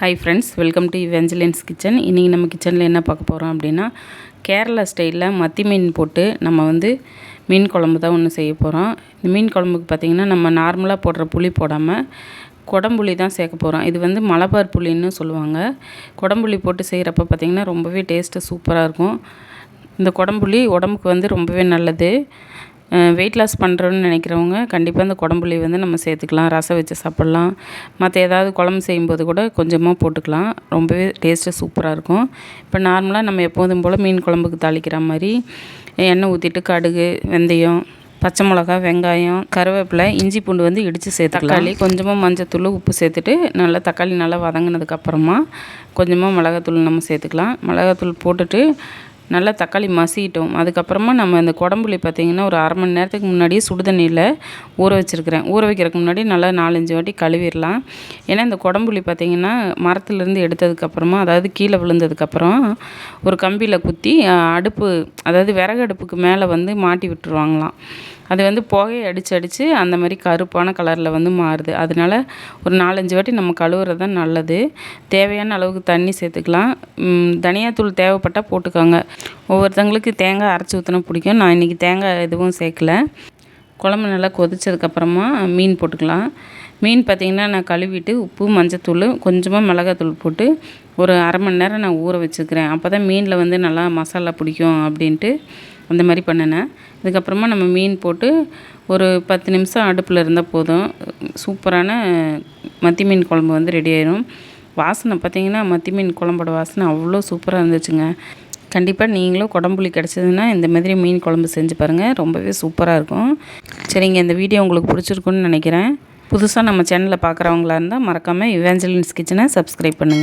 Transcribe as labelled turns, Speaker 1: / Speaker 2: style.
Speaker 1: Hi friends welcome to Venjalin's kitchen இன்றைக்கி நம்ம கிச்சனில் என்ன பார்க்க போகிறோம் அப்படின்னா கேரளா ஸ்டைலில் மத்தி மீன் போட்டு நம்ம வந்து மீன் குழம்பு தான் ஒன்று செய்ய போகிறோம் இந்த மீன் குழம்புக்கு பார்த்திங்கன்னா நம்ம நார்மலாக போடுற புளி போடாமல் குடம்புளி தான் சேர்க்க போகிறோம் இது வந்து மலபார் புளின்னு சொல்லுவாங்க. குடம்புளி போட்டு செய்கிறப்ப பார்த்திங்கன்னா ரொம்பவே டேஸ்ட்டு சூப்பராக இருக்கும். இந்த குடம்புளி உடம்புக்கு வந்து ரொம்பவே நல்லது. வெயிட் லாஸ் பண்ணுறோன்னு நினைக்கிறவங்க கண்டிப்பாக இந்த குடம்புளி வந்து நம்ம சேர்த்துக்கலாம். ரசம் வச்சு சாப்பிட்லாம். மற்ற ஏதாவது குழம்பு செய்யும்போது கூட கொஞ்சமாக போட்டுக்கலாம். ரொம்பவே டேஸ்ட்டு சூப்பராக இருக்கும். இப்போ நார்மலாக நம்ம எப்போதும் போல் மீன் குழம்புக்கு தாளிக்கிற மாதிரி எண்ணெய் ஊற்றிட்டு கடுகு வெந்தயம் பச்சை மிளகா வெங்காயம் கருவேப்பிலை இஞ்சி பூண்டு வந்து இடித்து சேர்த்துக்கலாம். தக்காளி. கொஞ்சமாக மஞ்சத்தூள் உப்பு சேர்த்துட்டு நல்லா தக்காளி நல்லா வதங்கினதுக்கப்புறமா கொஞ்சமாக மிளகாத்தூள் நம்ம சேர்த்துக்கலாம். மிளகாத்தூள் போட்டுட்டு நல்லா தக்காளி மசிக்கிட்டோம் அதுக்கப்புறமா நம்ம அந்த குடம்புளி பார்த்திங்கன்னா ஒரு அரை மணி நேரத்துக்கு முன்னாடியே சுடுதண்ணியில் ஊற வச்சுருக்கிறேன். ஊற வைக்கிறதுக்கு முன்னாடி நல்லா நாலஞ்சு வாட்டி கழுவிடலாம். ஏன்னா இந்த குடம்புளி பார்த்திங்கன்னா மரத்துலேருந்து எடுத்ததுக்கப்புறமா அதாவது கீழே விழுந்ததுக்கப்புறம் ஒரு கம்பியில் குத்தி அடுப்பு அதாவது விறகு அடுப்புக்கு மேலே வந்து மாட்டி விட்டுருவாங்களாம். அது வந்து புகையை அடித்து அடித்து அந்த மாதிரி கருப்பான கலரில் வந்து மாறுது. அதனால ஒரு நாலஞ்சு வாட்டி நம்ம கழுவுறது தான் நல்லது. தேவையான அளவுக்கு தண்ணி சேர்த்துக்கலாம். தனியாத்தூள் தேவைப்பட்டால் போட்டுக்கோங்க. ஒவ்வொருத்தங்களுக்கு தேங்காய் அரைச்சி ஊற்றினா பிடிக்கும். நான் இன்றைக்கி தேங்காய் எதுவும் சேர்க்கல. குழம்பு நல்லா கொதிச்சதுக்கப்புறமா மீன் போட்டுக்கலாம். மீன் பார்த்திங்கன்னா நான் கழுவிட்டு உப்பு மஞ்சத்தூள் கொஞ்சமாக மிளகாத்தூள் போட்டு ஒரு அரை மணி நேரம் நான் ஊற வச்சுக்கிறேன். அப்போ தான் மீனில் வந்து நல்லா மசாலா பிடிக்கும் அப்படின்ட்டு அந்த மாதிரி பண்ணினேன் அதுக்கப்புறமா நம்ம மீன் போட்டு ஒரு பத்து நிமிஷம் அடுப்பில் இருந்தால் போதும். சூப்பரான மத்தி மீன் குழம்பு வந்து ரெடி ஆயிடும் வாசனை பார்த்திங்கன்னா மத்தி மீன் குழம்போட வாசனை அவ்வளோ சூப்பராக இருந்துச்சுங்க. கண்டிப்பாக நீங்களும் குடம்புளி கிடச்சதுன்னா இந்த மாதிரி மீன் குழம்பு செஞ்சு பாருங்கள் ரொம்பவே சூப்பராக இருக்கும். சரிங்க இந்த வீடியோ உங்களுக்கு பிடிச்சிருக்குன்னு நினைக்கிறேன். புதுசாக நம்ம சேனலில் பார்க்குறவங்களா இருந்தால் மறக்காமல் இவேஞ்சலின்ஸ் கிச்சனை சப்ஸ்கிரைப் பண்ணுங்கள்